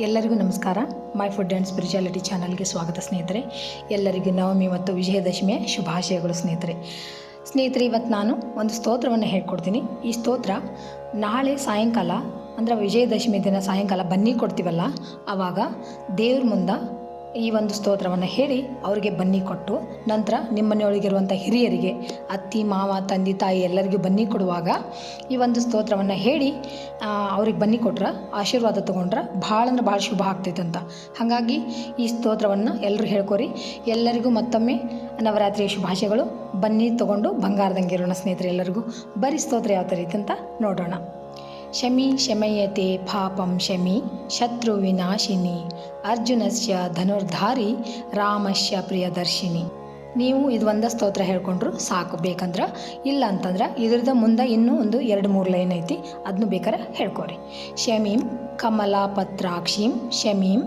ಎಲ್ಲರಿಗೂ ನಮಸ್ಕಾರ. My food and spirituality ಚಾನಲ್ಗೆ ಸ್ವಾಗತ ಸ್ನೇಹಿತರೆ. ಎಲ್ಲರಿಗೂ ನವಮಿ ಮತ್ತು ವಿಜಯದಶಮಿಯ ಶುಭಾಶಯಗಳು ಸ್ನೇಹಿತರೆ. ಸ್ನೇಹಿತರೆ, ಇವತ್ತು ನಾನು ಒಂದು ಸ್ತೋತ್ರವನ್ನು ಹೇಳ್ಕೊಡ್ತೀನಿ. ಈ ಸ್ತೋತ್ರ ನಾಳೆ ಸಾಯಂಕಾಲ, ಅಂದರೆ ವಿಜಯದಶಮಿ ದಿನ ಸಾಯಂಕಾಲ ಬನ್ನಿ ಕೊಡ್ತೀವಲ್ಲ ಆವಾಗ ದೇವ್ರ ಮುಂದೆ ಈ ಒಂದು ಸ್ತೋತ್ರವನ್ನು ಹೇಳಿ ಅವರಿಗೆ ಬನ್ನಿ ಕೊಟ್ಟು ನಂತರ ನಿಮ್ಮ ಮನೆಯೊಳಗಿರುವಂಥ ಹಿರಿಯರಿಗೆ, ಅತ್ತಿ, ಮಾವ, ತಂದೆ, ತಾಯಿ ಎಲ್ಲರಿಗೂ ಬನ್ನಿ ಕೊಡುವಾಗ ಈ ಒಂದು ಸ್ತೋತ್ರವನ್ನು ಹೇಳಿ ಅವ್ರಿಗೆ ಬನ್ನಿ ಕೊಟ್ರೆ ಆಶೀರ್ವಾದ ತೊಗೊಂಡ್ರೆ ಭಾಳ ಅಂದ್ರೆ ಭಾಳ ಶುಭ ಆಗ್ತೈತಂತ. ಹಾಗಾಗಿ ಈ ಸ್ತೋತ್ರವನ್ನು ಎಲ್ಲರೂ ಹೇಳ್ಕೊರಿ. ಎಲ್ಲರಿಗೂ ಮತ್ತೊಮ್ಮೆ ನವರಾತ್ರಿಯ ಶುಭಾಶಯಗಳು. ಬನ್ನಿ ತೊಗೊಂಡು ಬಂಗಾರದಂಗೆ ಇರೋಣ ಸ್ನೇಹಿತರೆ ಎಲ್ಲರಿಗೂ. ಬರೀ ಸ್ತೋತ್ರ ಯಾವ ಥರ ಐತೆ ಅಂತ ನೋಡೋಣ. ಶಮಿ ಶಮಯತೆ ಪಾಪಂ ಶಮಿ ಶತ್ರು ವಿನಾಶಿನಿ. ಅರ್ಜುನಸ್ಯ ಧನುರ್ಧಾರಿ, ರಾಮಸ್ಯ ಪ್ರಿಯದರ್ಶಿನಿ. ನೀವು ಇದು ಒಂದ ಸ್ತೋತ್ರ ಹೇಳ್ಕೊಂಡ್ರು ಸಾಕು. ಬೇಕಂದ್ರೆ ಇಲ್ಲ ಅಂತಂದ್ರೆ ಇದ್ರದ ಮುಂದೆ ಇನ್ನೂ ಒಂದು ಎರಡು ಮೂರು ಲೈನ್ ಐತಿ ಅದನ್ನು ಬೇಕಾರೆ ಹೇಳ್ಕೊರಿ. ಶಮೀಂ, ಕಮಲಾಪತ್ರಾಕ್ಷೀಂ, ಶಮೀಂ,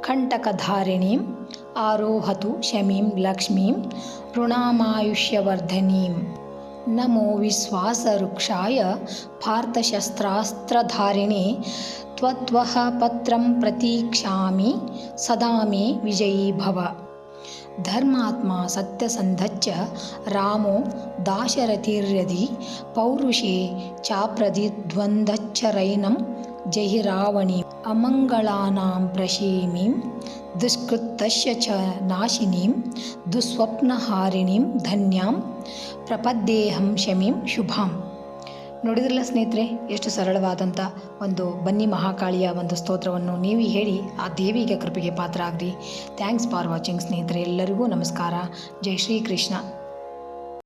ಕಂಟಕಧಾರಿಣೀಂ, ಆರೋಹತು ಶಮೀಂ, ಲಕ್ಷ್ಮೀಂ, ಋಣಾಮಾಯುಷ್ಯವರ್ಧನೀಂ. नमो विश्वासवृक्षाय पार्थशस्त्रास्त्रधारिणे त्वत्वः पत्रं प्रतीक्षामि सदा मे विजयी भव। धर्मात्मा सत्यसन्धच्च रामो दाशरथिर्यदि पौरुषे चाप्रतिद्वन्द्वच्छरैनं ಜಹಿ ರಾವಣಿ ಅಮಂಗಳಾನಾಂ ಪ್ರಶೀಮೀಂ ದುಷ್ಕೃತಶ್ಯ ಚ ನಾಶಿನೀಂ ದುಸ್ವಪ್ನಹಾರಿಣೀಂ ಧನ್ಯಾಂ ಪ್ರಪದ್ದೇಹಂ ಶಮೀಂ ಶುಭಾಂ ನೋಡಿದ್ರಲ್ಲ ಸ್ನೇಹಿತರೆ, ಎಷ್ಟು ಸರಳವಾದಂಥ ಒಂದು ಬನ್ನಿ ಮಹಾಕಾಳಿಯ ಒಂದು ಸ್ತೋತ್ರವನ್ನು ನೀವು ಹೇಳಿ ಆ ದೇವಿಗೆ ಕೃಪೆಗೆ ಪಾತ್ರ ಆಗ್ರಿ ಥ್ಯಾಂಕ್ಸ್ ಫಾರ್ ವಾಚಿಂಗ್ ಸ್ನೇಹಿತರೆ, ಎಲ್ಲರಿಗೂ ನಮಸ್ಕಾರ. ಜೈ ಶ್ರೀ ಕೃಷ್ಣ